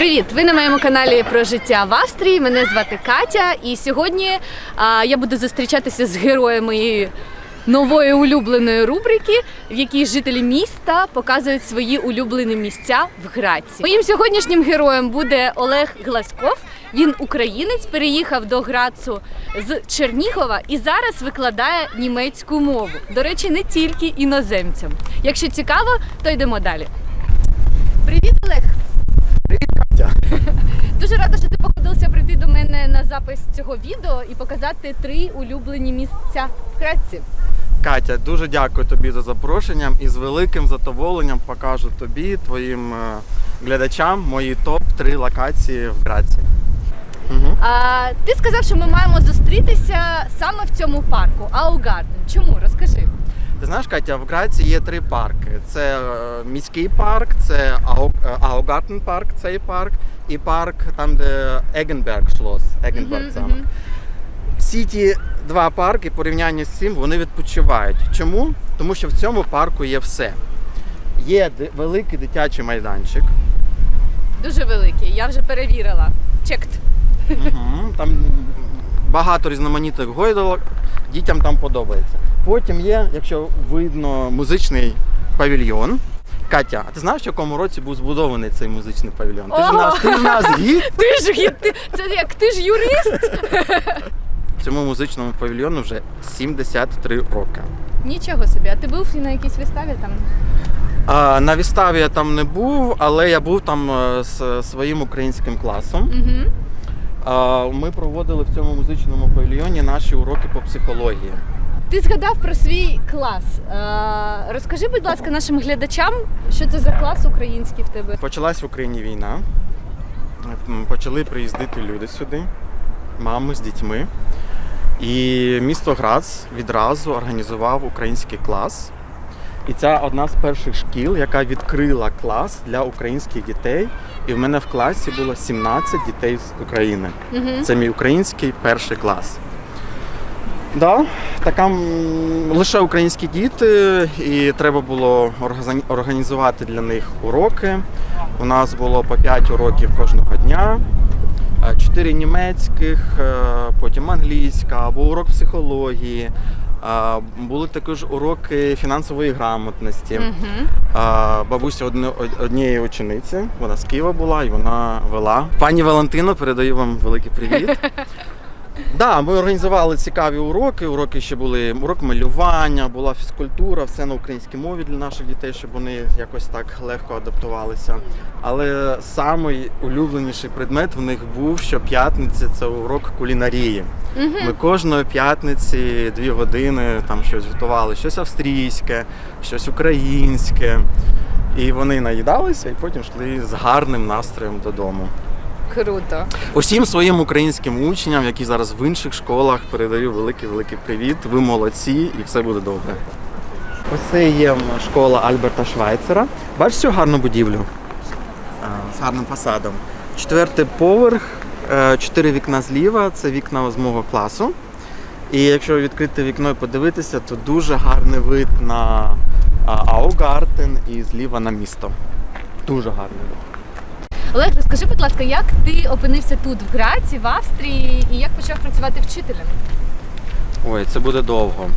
Привіт! Ви на моєму каналі про життя в Австрії. Мене звати Катя, і сьогодні а, я буду зустрічатися з героєм моєї нової улюбленої рубрики, в якій жителі міста показують свої улюблені місця в Граці. Моїм сьогоднішнім героєм буде Олег Глазков. Він українець, переїхав до Грацу з Чернігова і зараз викладає німецьку мову. До речі, не тільки іноземцям. Якщо цікаво, то йдемо далі. Привіт, Олег! Дуже рада, що ти погодився прийти до мене на запис цього відео і показати три улюблені місця в Граці. Катя, дуже дякую тобі за запрошення і з великим задоволенням покажу тобі, твоїм е, глядачам, мої топ-3 локації в Граці. Угу. А, ти сказав, що ми маємо зустрітися саме в цьому парку Аугарден. Чому? Розкажи. Ти знаєш, Катя, в Граці є три парки: це е, міський парк, це Ау- е, Аугартен парк, цей парк, і парк там, де Егенберг шлос. Егенберг Мгм, замок. мгм. Всі ті два парки, порівняння з цим, вони відпочивають. Чому? Тому що в цьому парку є все. Є великий дитячий майданчик. Дуже великий. Я вже перевірила. Чект. Угу. Там багато різноманітних гойдалок, дітям там подобається. Потім є, якщо видно, музичний павільйон. Катя, а ти знаєш, в якому році був збудований цей музичний павільйон? Ти ж О! наш, ти ж наш гід. Ти ж гі- ти, це як ти ж юрист? Цьому музичному павільйону вже 73 роки. Нічого собі. А ти був на якійсь виставі там? А, на виставі я там не був, але я був там е, з своїм українським класом. Угу. Ми проводили в цьому музичному павільйоні наші уроки по психології. Ти згадав про свій клас. Розкажи, будь ласка, нашим глядачам, що це за клас український в тебе. Почалась в Україні війна. Почали приїздити люди сюди, мами з дітьми. І місто Грац відразу організував український клас. І це одна з перших шкіл, яка відкрила клас для українських дітей. І в мене в класі було 17 дітей з України. Угу. Це мій український перший клас. Да, така м, лише українські діти, і треба було органі- організувати для них уроки. У нас було по 5 уроків кожного дня, 4 німецьких, е, потім англійська, або урок психології. Були також уроки фінансової грамотності. Угу. Бабуся однієї учениці, вона з Києва була і вона вела. Пані Валентино, передаю вам великий привіт. Да, ми організували цікаві уроки. Уроки ще були урок малювання, була фізкультура, все на українській мові для наших дітей, щоб вони якось так легко адаптувалися. Але самий улюбленіший предмет в них був щоп'ятниці це урок кулінарії. Ми кожної п'ятниці дві години там щось готували, щось австрійське, щось українське. І вони наїдалися і потім йшли з гарним настроєм додому. Круто. Усім своїм українським учням, які зараз в інших школах, передаю великий великий привіт. Ви молодці і все буде добре. Ось це є школа Альберта Швайцера. Бачиш цю гарну будівлю з гарним фасадом. Четвертий поверх, е, чотири вікна зліва це вікна з мого класу. І якщо відкрити вікно і подивитися, то дуже гарний вид на Аугартен і зліва на місто. Дуже гарний вид. Олег, розкажи, будь ласка, як ти опинився тут в Граці, в Австрії, і як почав працювати вчителем? Ой, це буде довго.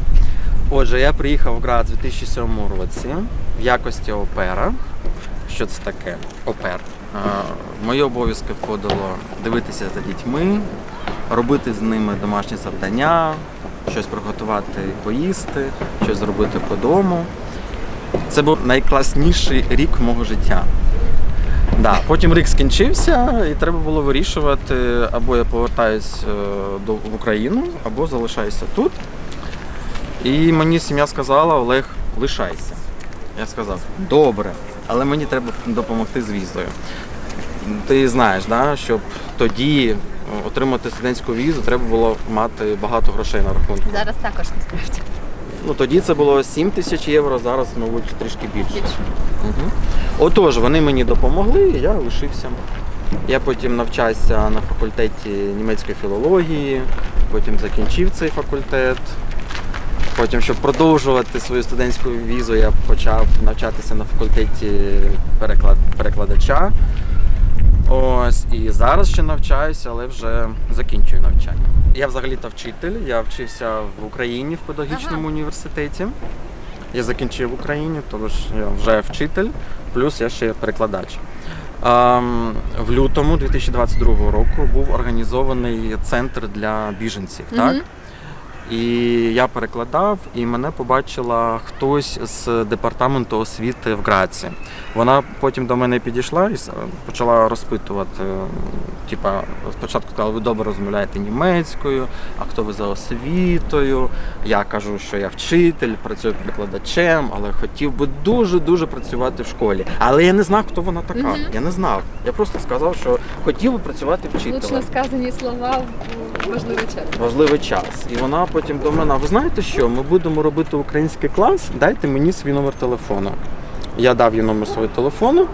Отже, я приїхав в Град у 2007 році в якості опера. Що це таке? Опер. Мої обов'язки входило дивитися за дітьми, робити з ними домашні завдання, щось приготувати поїсти, щось зробити по дому. Це був найкласніший рік мого життя. Да. Потім рік скінчився, і треба було вирішувати, або я повертаюсь е, в Україну, або залишаюся тут. І мені сім'я сказала, Олег, лишайся. Я сказав, добре, але мені треба допомогти з візою. Ти знаєш, да, щоб тоді е, отримати студентську візу, треба було мати багато грошей на рахунку. Зараз також насправді. Ну тоді це було 7 тисяч євро, зараз, мабуть, трішки більше. Більше. Угу. Отож, вони мені допомогли, і я лишився. Я потім навчався на факультеті німецької філології, потім закінчив цей факультет. Потім, щоб продовжувати свою студентську візу, я почав навчатися на факультеті переклад... перекладача. Ось і зараз ще навчаюся, але вже закінчую навчання. Я взагалі-то вчитель. Я вчився в Україні в педагогічному Ага. університеті. Я закінчив в Україні, тож я вже вчитель, плюс я ще перекладач. В лютому 2022 року був організований центр для біженців. Так? І я перекладав, і мене побачила хтось з департаменту освіти в Граці. Вона потім до мене підійшла і почала розпитувати. Типа, спочатку сказала, ви добре розмовляєте німецькою, а хто ви за освітою? Я кажу, що я вчитель, працюю перекладачем, але хотів би дуже-дуже працювати в школі. Але я не знав, хто вона така. Мгм. Я не знав. Я просто сказав, що хотів би працювати вчителем Влучно сказані слова в важливий час. важливий час. І вона потім до мене: ви знаєте що? Ми будемо робити український клас, дайте мені свій номер телефону. Я дав їй номер свого телефону.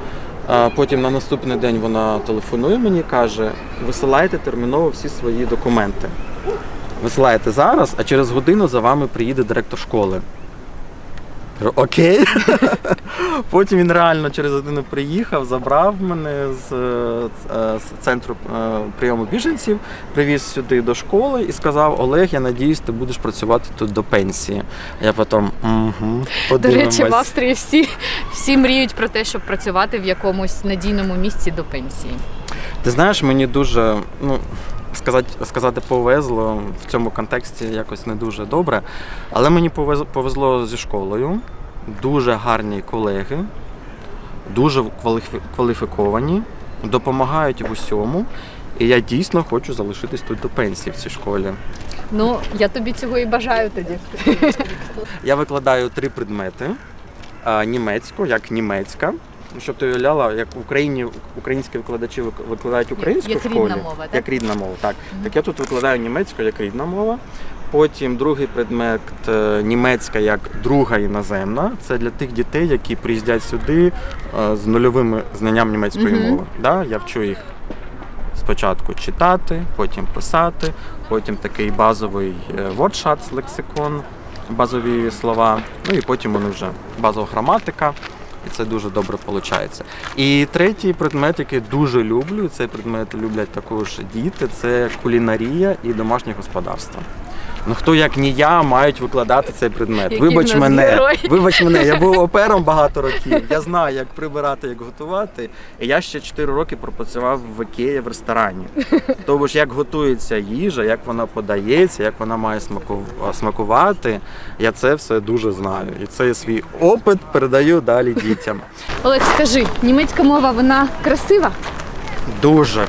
а Потім на наступний день вона телефонує мені, і каже: висилайте терміново всі свої документи. Висилаєте зараз, а через годину за вами приїде директор школи. Кажу, Окей. Потім він реально через годину приїхав, забрав мене з, е, з центру е, прийому біженців, привіз сюди до школи і сказав: Олег, я надіюсь, ти будеш працювати тут до пенсії. Я потім угу, До речі, в Австрії всі, всі мріють про те, щоб працювати в якомусь надійному місці до пенсії. Ти знаєш, мені дуже ну. Сказати, сказати повезло в цьому контексті якось не дуже добре. Але мені повезло, повезло зі школою. Дуже гарні колеги, дуже кваліфіковані, допомагають в усьому. І я дійсно хочу залишитись тут до пенсії в цій школі. Ну, я тобі цього і бажаю тоді. Я викладаю три предмети: німецьку, як німецька. Щоб ти уявляла, як в Україні українські викладачі вик- викладають українську як в школі, рідна мова, так? як рідна мова. Так. так я тут викладаю німецьку як рідна мова. Потім другий предмет е, німецька як друга іноземна. Це для тих дітей, які приїздять сюди е, з нульовими знанням німецької Мгм. мови. Да? Я вчу їх спочатку читати, потім писати, потім такий базовий е, вордшац, лексикон, базові слова. Ну і потім вони вже базова граматика. І це дуже добре виходить. І третій предмет, який дуже люблю, цей предмет люблять також діти, це кулінарія і домашнє господарство. Ну хто як ні я мають викладати цей предмет. Який Вибач мене, герой. вибач мене, я був опером багато років. Я знаю, як прибирати, як готувати. І я ще 4 роки пропрацював в Ікеї в ресторані. Тобто ж як готується їжа, як вона подається, як вона має смакувати. Я це все дуже знаю. І цей свій опит передаю далі дітям. Олег, скажи, німецька мова вона красива? Дуже.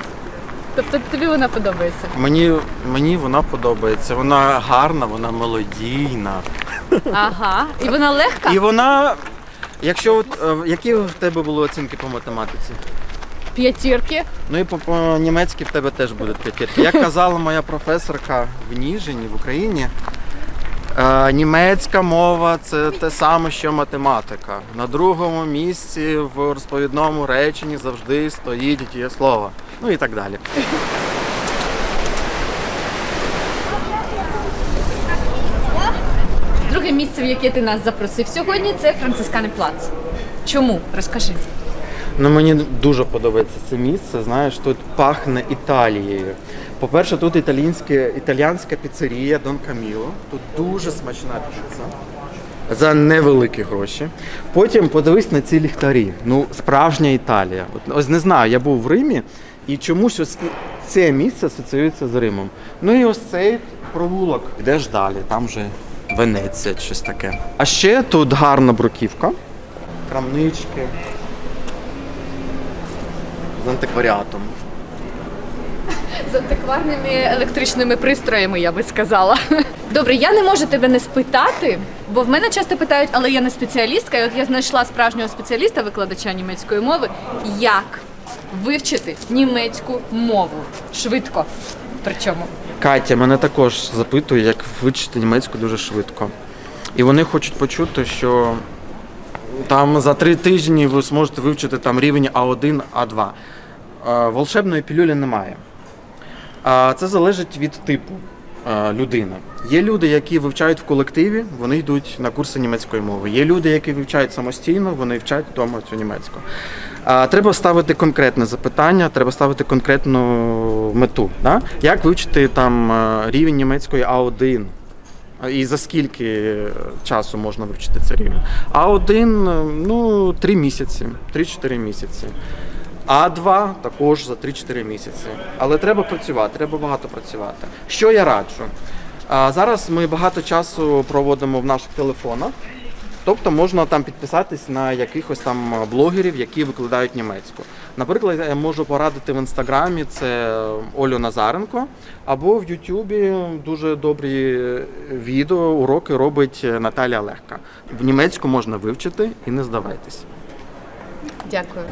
Тобто тобі вона подобається? Мені, мені вона подобається. Вона гарна, вона мелодійна. Ага. І вона легка? І вона. Якщо от, е, які в тебе були оцінки по математиці? П'ятірки. Ну і по, по німецьки в тебе теж будуть п'ятірки. Як казала моя професорка в Ніжині в Україні, е, німецька мова це те саме, що математика. На другому місці в розповідному реченні завжди стоїть дієслово. Ну і так далі. Друге місце, в яке ти нас запросив сьогодні, це Францискани Плац. Чому? Розкажи. Ну мені дуже подобається це місце. Знаєш, тут пахне Італією. По-перше, тут італійське, італіянська піцерія Дон Каміло. Тут дуже смачна піца. За невеликі гроші. Потім подивись на ці ліхтарі. Ну, справжня Італія. От, ось не знаю, я був в Римі і чомусь ось це місце асоціюється з Римом. Ну і ось цей провулок. Йдеш далі, там вже Венеція, щось таке. А ще тут гарна бруківка, крамнички з антикваріатом. З антикварними електричними пристроями, я би сказала. Добре, я не можу тебе не спитати, бо в мене часто питають, але я не спеціалістка. І от я знайшла справжнього спеціаліста, викладача німецької мови. Як вивчити німецьку мову швидко? Причому Катя мене також запитує, як вивчити німецьку дуже швидко. І вони хочуть почути, що там за три тижні ви зможете вивчити там рівень А1, А2. Е, Волшебної пілюлі немає. Це залежить від типу е, людини. Є люди, які вивчають в колективі, вони йдуть на курси німецької мови. Є люди, які вивчають самостійно, вони вчать вдома цю німецьку. А, треба ставити конкретне запитання, треба ставити конкретну мету. Да? Як вивчити там е, рівень німецької А1? І за скільки часу можна вивчити цей рівень? А1, е, ну, 3 місяці, 3-4 місяці. А2 також за 3-4 місяці. Але треба працювати, треба багато працювати. Що я раджу? Зараз ми багато часу проводимо в наших телефонах. Тобто можна там підписатись на якихось там блогерів, які викладають німецьку. Наприклад, я можу порадити в інстаграмі це Олю Назаренко, або в Ютубі дуже добрі відео, уроки робить Наталія Легка. В німецьку можна вивчити і не здавайтесь. Дякую.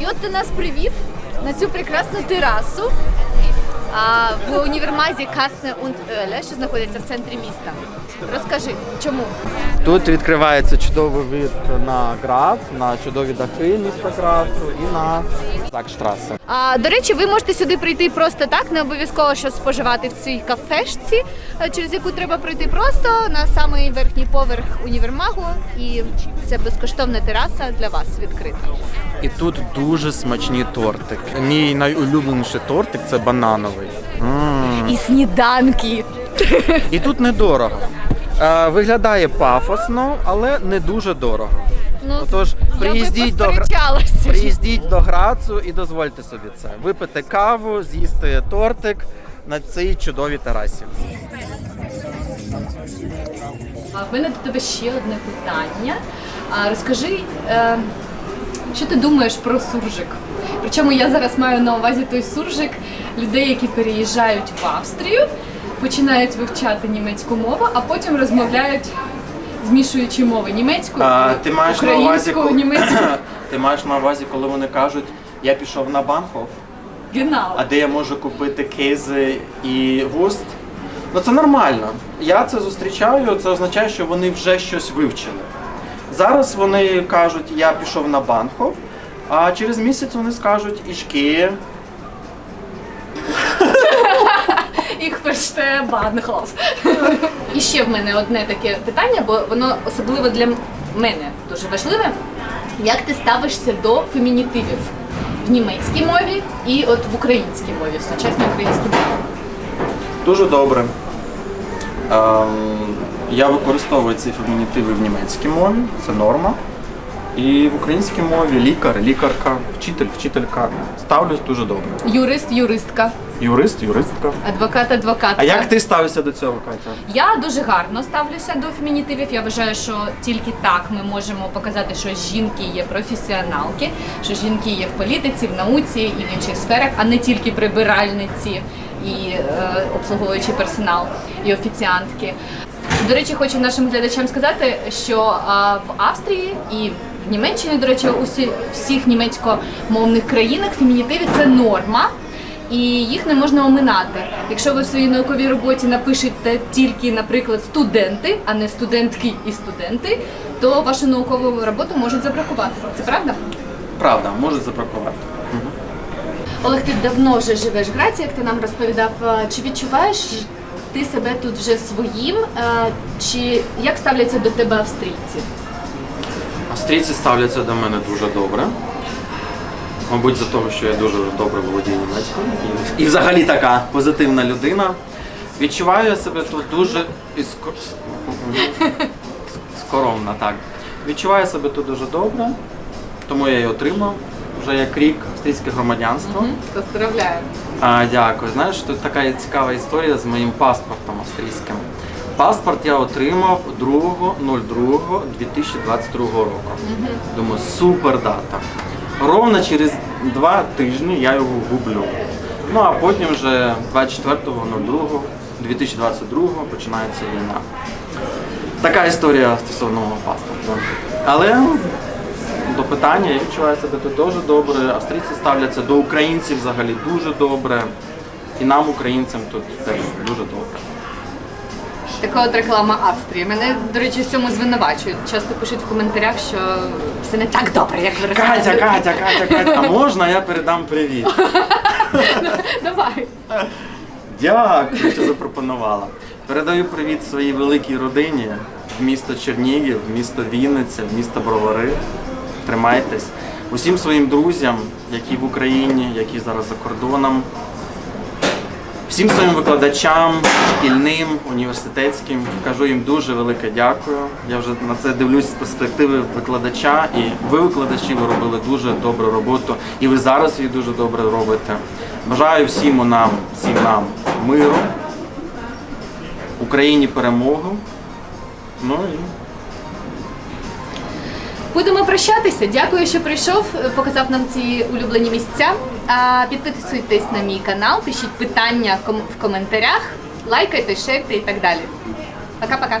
І от ти нас привів на цю прекрасну терасу в універмазі Касне und Öle, що знаходиться в центрі міста. Розкажи, чому? Тут відкривається чудовий вид на Грац, на чудові дахи міста Грацу і на Закштрасе. А, до речі, ви можете сюди прийти просто так, не обов'язково щось споживати в цій кафешці, е, через яку треба пройти просто на самий верхній поверх універмагу, і це безкоштовна тераса для вас відкрита. І тут дуже смачні тортики. Мій найулюбленіший тортик це банановий. М. І сніданки. І тут недорого. Е, Виглядає пафосно, але не дуже дорого. Ну, Отож, приїздіть до Гра- посперечалася. приїздіть до Грацу і дозвольте собі це. Випити каву, з'їсти тортик на цій чудовій терасі. А в мене до тебе ще одне питання. А, розкажи, е, що ти думаєш про суржик? Причому я зараз маю на увазі той суржик людей, які переїжджають в Австрію, починають вивчати німецьку мову, а потім розмовляють змішуючи мови німецьку, А, ти маєш на увазі, українську, коли- німецьку. Ти маєш на увазі, коли вони кажуть, я пішов на Банхоф, Генау. а де я можу купити кейзи і вуст? Ну це нормально. Я це зустрічаю, це означає, що вони вже щось вивчили. Зараз вони кажуть, я пішов на Банхоф, а через місяць вони скажуть ішки. Їх verstehe Bahnhof. І ще в мене одне таке питання, бо воно особливо для мене дуже важливе. Як ти ставишся до фемінітивів в німецькій мові і от в українській мові, в сучасній українській мові? Дуже добре. Ем, я використовую ці фемінітиви в німецькій мові, це норма. І в українській мові лікар, лікарка, вчитель, вчителька. Ставлюсь дуже добре. Юрист, юристка, Юрист, юристка. адвокат, адвокатка. А як ти ставишся до цього, Катя? Я дуже гарно ставлюся до фемінітивів. Я вважаю, що тільки так ми можемо показати, що жінки є професіоналки, що жінки є в політиці, в науці і в інших сферах, а не тільки прибиральниці і е, обслуговуючий персонал і офіціантки. До речі, хочу нашим глядачам сказати, що а, в Австрії і в Німеччині, до речі, у всі- всіх німецькомовних країнах фемінітиви це норма і їх не можна оминати. Якщо ви в своїй науковій роботі напишете тільки, наприклад, студенти, а не студентки і студенти, то вашу наукову роботу можуть забракувати. Це правда? Правда, можуть запаркувати. Олег, ти давно вже живеш в Граці, як ти нам розповідав. Е, Чи відчуваєш ти себе тут вже своїм? Е, Чи як ставляться до тебе австрійці? Австрійці ставляться до мене дуже добре. Мабуть, за того, що я дуже добре володію німецькою. І, взагалі така позитивна людина. Відчуваю я себе тут дуже іско... скоромна, так. Відчуваю себе тут дуже добре, тому я і отримав вже як рік австрійське громадянство. Поздравляю. А, дякую. Знаєш, тут така цікава історія з моїм паспортом австрійським. Паспорт я отримав 2.02.2022 року. Думаю, супер дата. Ровно через два тижні я його гублю. Ну а потім вже 24.02.2022 починається війна. Така історія стосовно паспорту. Але до питання, я відчуваю себе тут дуже добре. Австрійці ставляться до українців взагалі дуже добре. І нам, українцям, тут теж дуже добре. Така от реклама Австрії. Мене, до речі, в цьому звинувачують. Часто пишуть в коментарях, що все не так добре, як ви Катя, розказуєте. Катя, Катя, Катя, а можна я передам привіт? Давай. Дякую, що запропонувала. Передаю привіт своїй великій родині. в місто Чернігів, в місто Вінниця, в місто Бровари. Тримайтесь. Усім своїм друзям, які в Україні, які зараз за кордоном. Всім своїм викладачам, шкільним, університетським, кажу їм дуже велике дякую. Я вже на це дивлюсь з перспективи викладача, і ви, викладачі, ви робили дуже добру роботу, і ви зараз її дуже добре робите. Бажаю всім нам, всім нам миру, Україні перемогу. Ну і Будемо прощатися. Дякую, що прийшов, е, показав нам ці улюблені місця. Підписуйтесь на мій канал, пишіть питання в коментарях, лайкайте, шерте і так далі. Пока-пока.